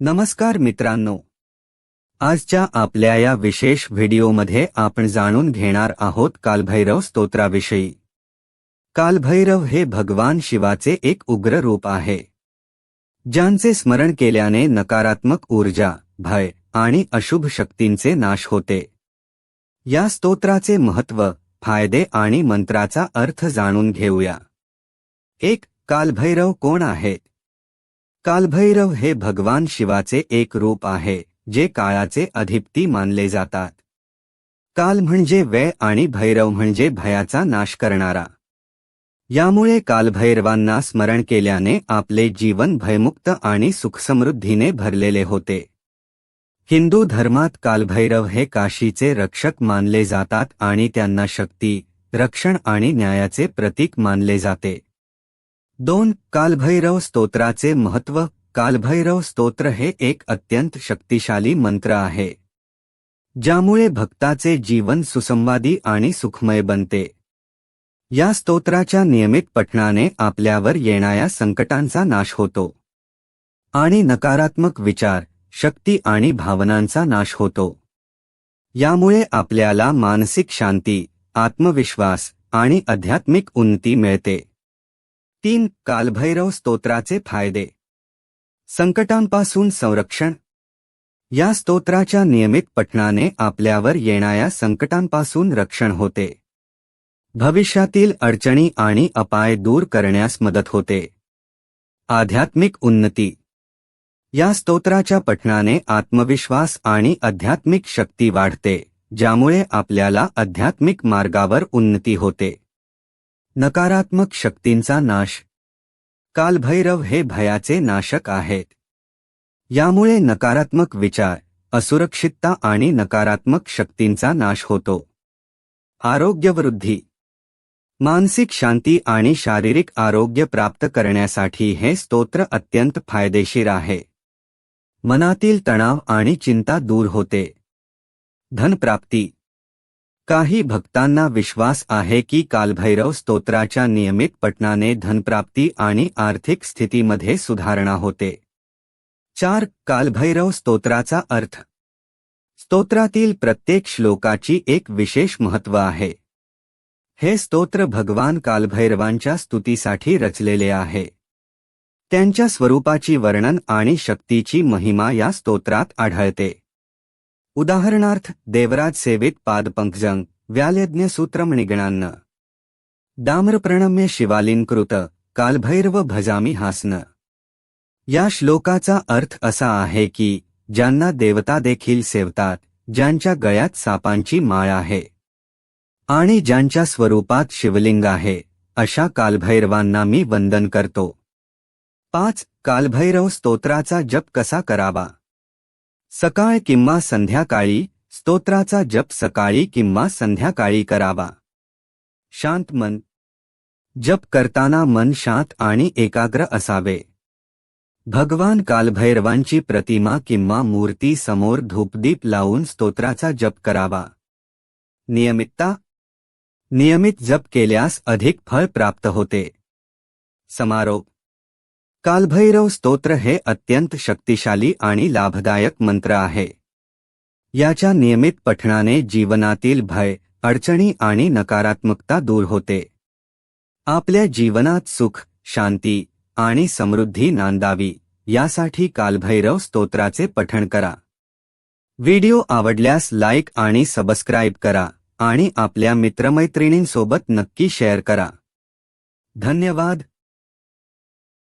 नमस्कार मित्रांनो. आजच्या आपल्या या विशेष व्हिडिओमध्ये आपण जाणून घेणार आहोत कालभैरव स्तोत्राविषयी. कालभैरव हे भगवान शिवाचे एक उग्र रूप आहे. ज्यांचे स्मरण केल्याने नकारात्मक ऊर्जा भय आणि अशुभ शक्तींचे नाश होते. या स्तोत्राचे महत्त्व फायदे आणि मंत्राचा अर्थ जाणून घेऊया. एक कालभैरव कोण आहेत? कालभैरव हे भगवान शिवाचे एक रूप आहे जे काळाचे अधिपती मानले जातात. काल म्हणजे वय आणि भैरव म्हणजे भयाचा नाश करणारा. यामुळे कालभैरवांना स्मरण केल्याने आपले जीवन भयमुक्त आणि सुखसमृद्धीने भरलेले होते. हिंदू धर्मात कालभैरव हे काशीचे रक्षक मानले जातात आणि त्यांना शक्ती रक्षण आणि न्यायाचे प्रतीक मानले जाते. दोन कालभैरव स्तोत्राचे महत्त्व. कालभैरव स्तोत्र हे एक अत्यंत शक्तिशाली मंत्र आहे ज्यामुळे भक्ताचे जीवन सुसंवादी आणि सुखमय बनते. या स्तोत्राच्या नियमित पठणाने आपल्यावर येणाऱ्या संकटांचा नाश होतो आणि नकारात्मक विचार शक्ती आणि भावनांचा नाश होतो. यामुळे आपल्याला मानसिक शांती आत्मविश्वास आणि आध्यात्मिक उन्नती मिळते. तीन कालभैरव स्तोत्राचे फायदे. संकटांपासून संरक्षण. या स्तोत्राच्या नियमित पठणाने आपल्यावर येणाऱ्या संकटांपासून रक्षण होते. भविष्यातील अडचणी आणि अपाय दूर करण्यास मदत होते. आध्यात्मिक उन्नती. या स्तोत्राच्या पठणाने आत्मविश्वास आणि आध्यात्मिक शक्ती वाढते ज्यामुळे आपल्याला आध्यात्मिक मार्गावर उन्नती होते. नकारात्मक शक्तींचा नाश. कालभैरव हे भयाचे नाशक आहेत. यामुळे नकारात्मक विचार असुरक्षितता आणि नकारात्मक शक्तींचा नाश होतो. आरोग्यवृद्धी. मानसिक शांती आणि शारीरिक आरोग्य प्राप्त करण्यासाठी हे स्तोत्र अत्यंत फायदेशीर आहे. मनातील तणाव आणि चिंता दूर होते. धनप्राप्ती. काही भक्तांना विश्वास आहे की कालभैरव स्तोत्राच्या नियमित पठणाने धनप्राप्ती आणि आर्थिक स्थितीमध्ये सुधारणा होते. चार कालभैरव स्तोत्राचा अर्थ. स्तोत्रातील प्रत्येक श्लोकाची एक विशेष महत्त्व आहे. हे स्तोत्र भगवान कालभैरवांच्या स्तुतीसाठी रचलेले आहे. त्यांच्या स्वरूपाची वर्णन आणि शक्तीची महिमा या स्तोत्रात आढळते. उदाहरणार्थ देवराज सेवित पादपंकजंग व्यालयज्ञसूत्रमणिगणान्न दाम्रप्रणम्य शिवालिंकृत कालभैरव भजामी हासन. या श्लोकाचा अर्थ असा आहे की ज्यांना देवता देखील सेवतात ज्यांच्या गळ्यात सापांची माळ आहे. आणि ज्यांच्या स्वरूपात शिवलिंग आहे अशा कालभैरवांना मी वंदन करतो. पाच कालभैरव स्तोत्राचा जप कसा करावा? सकाळ किंवा संध्याकाळी स्तोत्राचा जप सकाळी किंवा संध्याकाळी करावा. शांत मन. जप करताना मन शांत आणि एकाग्र असावे. भगवान कालभैरवांची प्रतिमा किंवा मूर्ती समोर धूपदीप लावून स्तोत्राचा जप करावा. नियमितता. नियमित जप केल्यास अधिक फळ प्राप्त होते. समारोप. कालभैरव स्तोत्र हे अत्यंत शक्तिशाली आणि लाभदायक मंत्र आहे. याच्या नियमित पठणाने जीवनातील भय अडचणी आणि नकारात्मकता दूर होते. आपल्या जीवनात सुख शांती आणि समृद्धी नांदावी यासाठी कालभैरव स्तोत्राचे पठण करा. व्हिडिओ आवडल्यास लाईक आणि सबस्क्राईब करा आणि आपल्या मित्रमैत्रिणींसोबत नक्की शेअर करा. धन्यवाद.